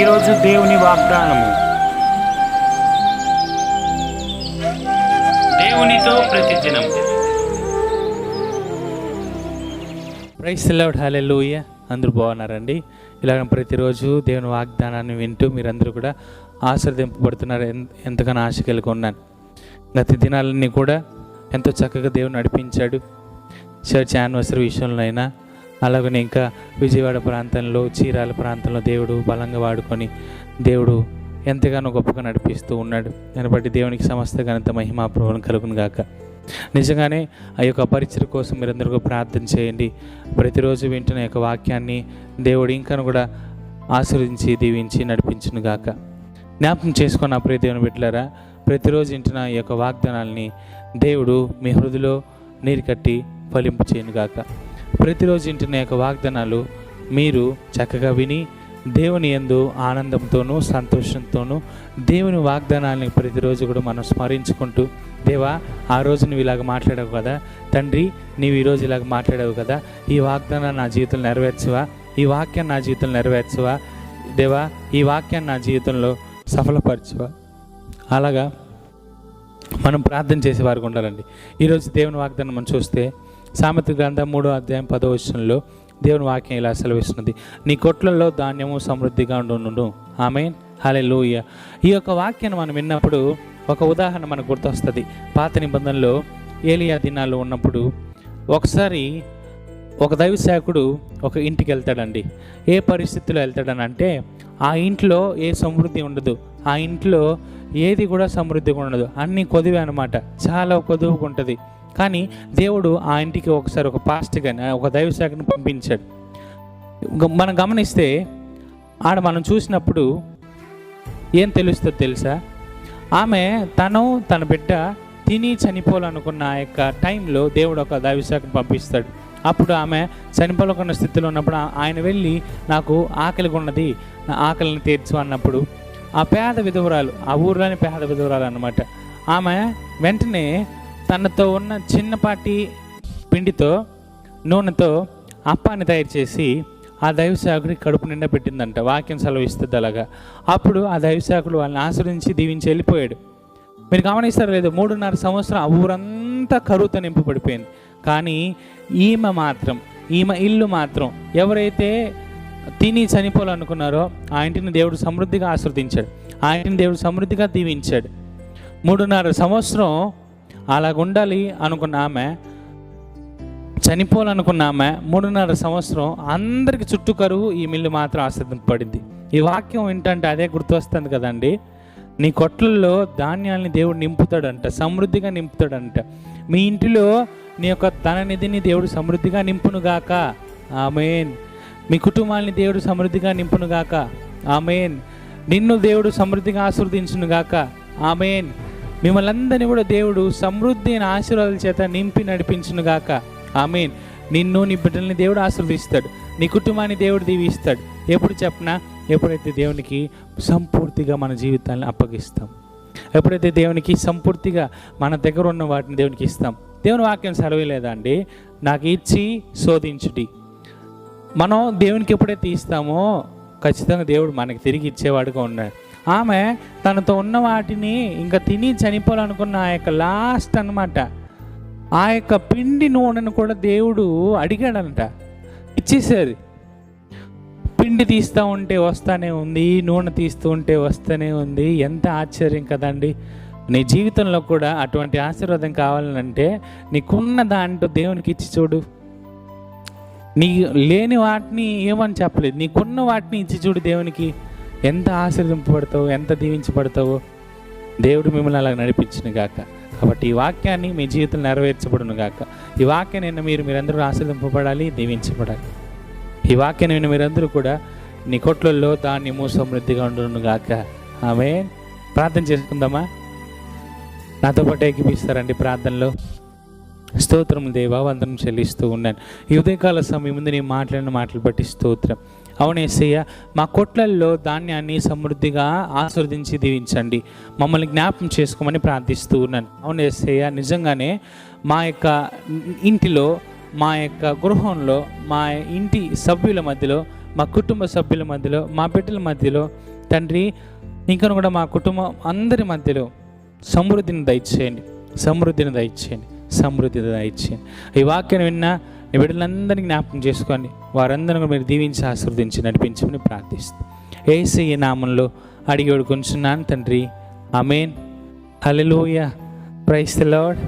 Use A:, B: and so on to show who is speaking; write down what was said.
A: ఈరోజు దేవుని వాగ్దానము. దేవునితో ప్రతిదినం.
B: Praise Lord hallelujah. అందరూ బాగున్నారండి? ఇలాగ ప్రతిరోజు దేవుని వాగ్దానాన్ని వింటూ మీరందరూ కూడా ఆశ్రదింపబడుతున్నారు ఎన్- ఎంతగానో ఆశ కలిగి ఉన్నాను. గత దినాలన్నీ కూడా ఎంతో చక్కగా దేవుడు నడిపించాడు. చర్చ్ యానివర్సరీ విషయంలో అయినా అలాగనే ఇంకా విజయవాడ ప్రాంతంలో చీరాల ప్రాంతంలో దేవుడు బలంగా వాడుకొని దేవుడు ఎంతగానో గొప్పగా నడిపిస్తూ ఉన్నాడు. దాన్ని బట్టి దేవునికి సమస్త ఘనత మహిమా ప్రభుత్వం కలుగును గాక. నిజంగానే ఆ యొక్క పరిచయ కోసం మీరందరూ ప్రార్థన చేయండి. ప్రతిరోజు వింటున్న యొక్క వాక్యాన్ని దేవుడు ఇంకను కూడా ఆశీర్వదించి దీవించి నడిపించును గాక. జ్ఞాపకం చేసుకున్న ప్రియ దేవుని బిడ్డలారా ప్రతిరోజు వింటున్న ఈ యొక్క వాగ్దానాల్ని దేవుడు మీ హృదిలో నీరు కట్టి ఫలింపు చేయను గాక. ప్రతిరోజు ఇంటిన యొక్క వాగ్దానాలు మీరు చక్కగా విని దేవుని ఎందు ఆనందంతోనూ సంతోషంతోనూ దేవుని వాగ్దానాలని ప్రతిరోజు కూడా మనం స్మరించుకుంటూ దేవా ఆ రోజు నువ్వు ఇలాగ మాట్లాడావు కదా తండ్రి నీవు ఈరోజు ఇలాగ మాట్లాడావు కదా ఈ వాగ్దానాన్ని నా జీవితంలో నెరవేర్చువా ఈ వాక్యాన్ని నా జీవితంలో నెరవేర్చువా దేవా ఈ వాక్యాన్ని నా జీవితంలో సఫలపరచువా? అలాగా మనం ప్రార్థన చేసే వారికి ఉండాలండి. ఈరోజు దేవుని వాగ్దానం మనం చూస్తే సామెత గ్రంథం మూడో అధ్యాయం పదో వచనంలో దేవుని వాక్యం ఇలా సెలవిస్తున్నది. నీ కొట్లలో ధాన్యము సమృద్ధిగా ఉండును ఆమె హలే ఈ యొక్క వాక్యాన్ని మనం విన్నప్పుడు ఒక ఉదాహరణ మనకు గుర్తొస్తుంది. పాత నిబంధనలో ఏలియా దినాల్లో ఉన్నప్పుడు ఒకసారి ఒక దైవ సేవకుడు ఒక ఇంటికి వెళ్తాడండి. ఏ పరిస్థితిలో వెళ్తాడని అంటే ఆ ఇంట్లో ఏ సమృద్ధి ఉండదు. ఆ ఇంట్లో ఏది కూడా సమృద్ధిగా ఉండదు. అన్నీ కొదివే అనమాట చాలా కొదువుగా ఉంటుంది కానీ దేవుడు ఆ ఇంటికి ఒకసారి ఒక పాస్ట్ కానీ ఒక దైవ పంపించాడు. మనం గమనిస్తే ఆడ మనం చూసినప్పుడు ఏం తెలుస్తుందో తెలుసా? ఆమె తను తన బిడ్డ తిని చనిపోవాలనుకున్న ఆ యొక్క టైంలో దేవుడు ఒక దైవశాఖను పంపిస్తాడు. అప్పుడు ఆమె చనిపోలకున్న స్థితిలో ఉన్నప్పుడు ఆయన వెళ్ళి నాకు ఆకలిగా ఉన్నది నా ఆకలిని తీర్చు అన్నప్పుడు ఆ పేద విధవరాలు ఆ ఊర్లోని పేద విధవరాలు అనమాట ఆమె వెంటనే తనతో ఉన్న చిన్నపాటి పిండితో నూనెతో అప్పాన్ని తయారు చేసి ఆ దైవశాఖుడి కడుపు నిండా పెట్టిందంట. వాక్యం సెలవిస్తుంది అలాగా. అప్పుడు ఆ దైవశాఖుడు వాళ్ళని ఆశ్రయించి దీవించి వెళ్ళిపోయాడు. మీరు గమనిస్తారు లేదు మూడున్నర సంవత్సరం ఆ ఊరంతా కరువుతో నింపబడిపోయింది. కానీ ఈమె మాత్రం ఈమె ఇల్లు మాత్రం ఎవరైతే తిని చనిపోవాలనుకున్నారో ఆ ఇంటిని దేవుడు సమృద్ధిగా ఆశ్రదించాడు ఆ ఇంటిని దేవుడు సమృద్ధిగా దీవించాడు. మూడున్నర సంవత్సరం అలాగుండాలి అనుకున్న ఆమె చనిపోవాలనుకున్న ఆమె మూడున్నర సంవత్సరం అందరికి చుట్టూ కరువు ఈ మిల్లు మాత్రం ఆశ్రదింపబడింది. ఈ వాక్యం ఏంటంటే అదే గుర్తొస్తుంది కదండి. నీ కొట్లలో ధాన్యాల్ని దేవుడు నింపుతాడంట సమృద్ధిగా నింపుతాడంట. మీ ఇంటిలో నీ యొక్క ధననిధిని దేవుడు సమృద్ధిగా నింపునుగాక. ఆమెన్. మీ కుటుంబాన్ని దేవుడు సమృద్ధిగా నింపునుగాక. ఆమెన్. నిన్ను దేవుడు సమృద్ధిగా ఆశీర్వదించునుగాక. ఆమెన్. మిమ్మల్ని అందరినీ కూడా దేవుడు సమృద్ధి అయిన ఆశీర్వాదాల చేత నింపి నడిపించునుగాక. ఆమెన్. నిన్ను నీ బిడ్డల్ని దేవుడు ఆశీర్వదిస్తాడు. నీ కుటుంబాన్ని దేవుడు దీవిస్తాడు. ఎప్పుడు చెప్పనా? ఎప్పుడైతే దేవునికి సంపూర్తిగా మన జీవితాన్ని అప్పగిస్తాం. ఎప్పుడైతే దేవునికి సంపూర్తిగా మన దగ్గర ఉన్న వాటిని దేవునికి ఇస్తాం. దేవుని వాక్యం సెలవేలేదా అండి? నాకు ఇచ్చి శోధించుటి మనం దేవునికి ఎప్పుడైతే ఇస్తామో ఖచ్చితంగా దేవుడు మనకి తిరిగి ఇచ్చేవాడుగా ఉన్నాడు. ఆమె తనతో ఉన్న వాటిని ఇంకా తిని చనిపోవాలనుకున్న ఆ యొక్క లాస్ట్ అనమాట ఆ యొక్క పిండి నూనెను కూడా దేవుడు అడిగాడంట. ఇచ్చేసారు పిండి తీస్తూ ఉంటే వస్తానే ఉంది నూనె తీస్తూ ఉంటే వస్తూనే ఉంది. ఎంత ఆశ్చర్యం కదండి. నీ జీవితంలో కూడా అటువంటి ఆశీర్వాదం కావాలంటే నీకున్న దాంట్లో దేవునికి ఇచ్చి చూడు. నీ లేని వాటిని ఏమని చెప్పలేదు? నీకున్న వాటిని ఇచ్చి చూడు దేవునికి. ఎంత ఆశీర్వింపబడతావు ఎంత దీవించబడతావు? దేవుడు మిమ్మల్ని అలా నడిపించిన గాక. కాబట్టి ఈ వాక్యాన్ని మీ జీవితంలో నెరవేర్చబడును గాక. ఈ వాక్యం నిన్న మీరు మీరందరూ ఆశీర్వింపబడాలి దీవించబడాలి. ఈ వాక్యం విన్న మీరందరూ కూడా నీ కొట్లలో ధాన్యము సమృద్ధిగా ఉండును గాక. ఆమె ప్రార్థన చేసుకుందామా? నాతో పాటు ఎక్కిపిస్తారండి ప్రార్థనలో. స్తోత్రం దేవా వందనం చెల్లిస్తూ ఉన్నాను. ఈ ఉదయకాల సమయం ముందు నేను మాట్లాడిన మాటలు బట్టి స్తోత్రం. అవునేసయ్య మా కొట్లల్లో ధాన్యాన్ని సమృద్ధిగా ఆస్వాదించి దీవించండి. మమ్మల్ని జ్ఞాపం చేసుకోమని ప్రార్థిస్తూ ఉన్నాను. అవునేసయ్య నిజంగానే మా యొక్క ఇంటిలో మా యొక్క గృహంలో మా ఇంటి సభ్యుల మధ్యలో మా కుటుంబ సభ్యుల మధ్యలో మా బిడ్డల మధ్యలో తండ్రి ఇంకా కూడా మా కుటుంబం అందరి మధ్యలో సమృద్ధిని దయచేయండి. సమృద్ధిని దయచేయండి. సమృద్ధి దయచేయండి ఈ వాక్యం విన్నా ఈ బిడ్డలందరినీ జ్ఞాపకం చేసుకొని వారందరిని మీరు దీవించి ఆశీర్వదించి నడిపించమని ప్రార్థిస్తాం ఏసీ ఈ నామంలో అడిగి వేడుకొంచున్నాను తండ్రి. Amen hallelujah. Praise the Lord.